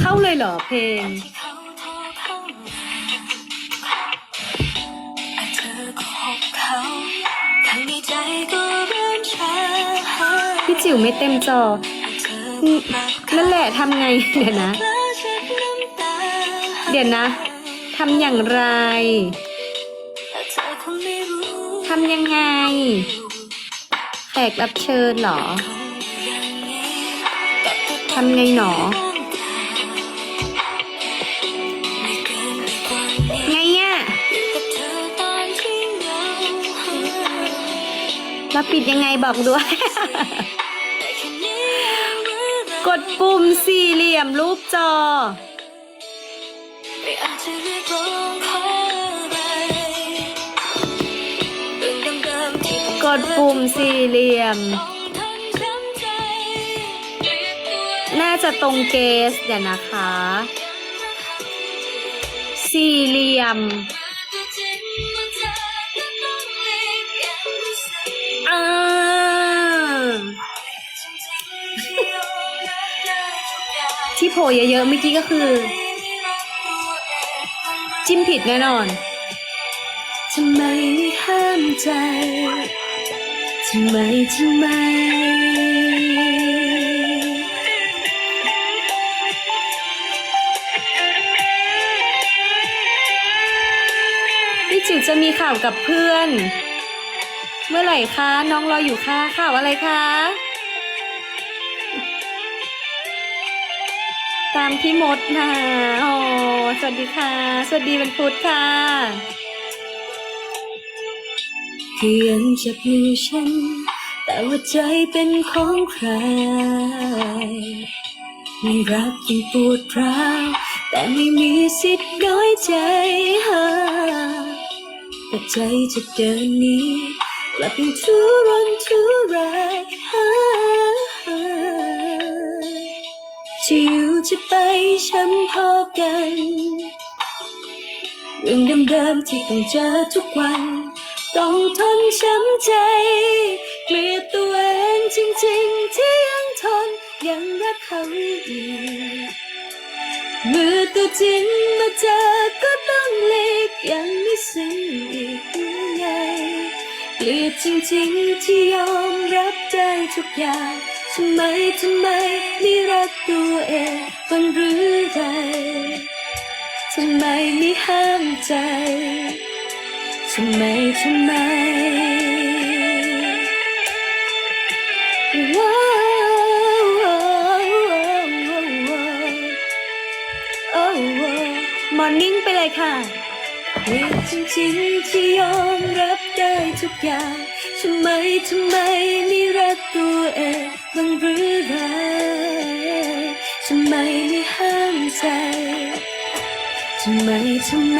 เข้าเลยเหรอเพลง พี่จิ๋วไม่เต็มจอ นั่นแหละทำไง เดี๋ยวนะ เดี๋ยวนะทำอย่างไรทำยังไง แขกรับเชิญเหรอ ทำไงหนอ ไงอะแล้วปิดยังไงบอกด้วย กดปุ่มสี่เหลี่ยมรูปจอ กดปุ่มสี่เหลี่ยม จะตรงเกสเดี๋ยวนะคะ สี่เหลี่ยมอ่าที่โผล่เยอะๆเมื่อกี้ก็คือ จิ้มผิดแน่นอนทำไมไม่ห้ามใจ ทำไม ทำไม พี่จิ๋วจะมีข่าวกับเพื่อน เมื่อไหร่คะ น้องรออยู่ค่ะข่าวอะไรคะ ตามพี่มดนะอ๋อสวัสดีค่ะ สวัสดีวันพุธค่ะเพียงจับมือฉัน แต่ว่าใจเป็นของใครไม่รักยังปวดร้าวแต่ไม่มีสิทธิ์น้อยใจหา แต่ใจจะเดินนี้กลับยังทุรนทุรายจะอยู่จะไปช้ำพอกัน เรื่องเดิมๆที่ต้องเจอทุกวัน ต้องทนช้ำใจ เกลียดตัวเองจริงๆ ที่ยังทนยังรักเขาอยู่เมื่อตัวจริงมาเจอต ยังไม่สิ้นอีกหรือไงเกลียดจริงๆที่ยอมรับได้ทุกอย่างทำไมทำไมไม่รักตัวเองบ้างหรือไรทำไมไม่ห้ามใจทำไมทำไมว้าวว้าวว้าวโอ้มอร์นิ่งไปเลยค่ะ เรียกจริงๆที่ยอมรับได้ทุกอย่างทำไมทำไมไม่รักตัวเองบ้างหรือไรทำไมไม่ห้ามใจทำไมทำไม